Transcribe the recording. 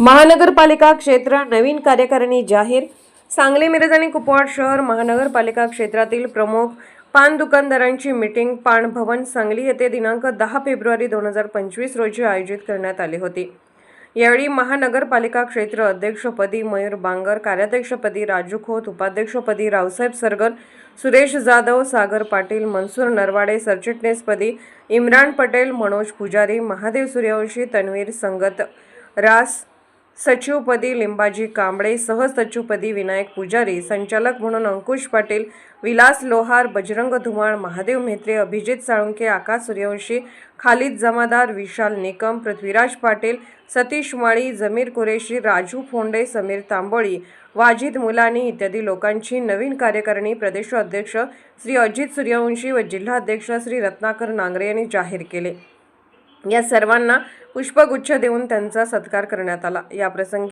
महानगरपालिका क्षेत्र नवीन कार्यकारिणी जाहीर. सांगली मिरज आणि कुपवाड शहर महानगरपालिका क्षेत्रातील प्रमुख पान दुकानदारांची मीटिंग पान भवन सांगली येथे दिनांक दहा फेब्रुवारी दोन हजार पंचवीस रोजी आयोजित करण्यात आली होती. यावेळी महानगरपालिका क्षेत्र अध्यक्षपदी मयूर बांगर कार्याध्यक्षपदी राजू खोत उपाध्यक्षपदी रावसाहेब सरगर सुरेश जाधव सागर पाटील मनसूर नरवाडे सरचिटणीसपदी इम्रान पटेल मनोज पुजारी महादेव सूर्यवंशी तन्वीर संगत रास सचिवपदी लिंबाजी कांबळे सहसचिवपदी विनायक पुजारी संचालक म्हणून अंकुश पाटील विलास लोहार बजरंग धुमाळ महादेव म्हेत्रे अभिजित साळुंके आकाश सूर्यवंशी खालिद जमादार विशाल निकम पृथ्वीराज पाटील सतीश माळी जमीर कुरेशी राजू फोंडे समीर तांबोळी वाजिद मुलानी इत्यादी लोकांची नवीन कार्यकारिणी प्रदेश अध्यक्ष श्री अजित सूर्यवंशी व जिल्हाध्यक्ष श्री रत्नाकर नांगरे यांनी जाहीर केले. या सर्वांना पुष्पगुच्छ देऊन त्यांचा सत्कार करण्यात आला. या प्रसंगी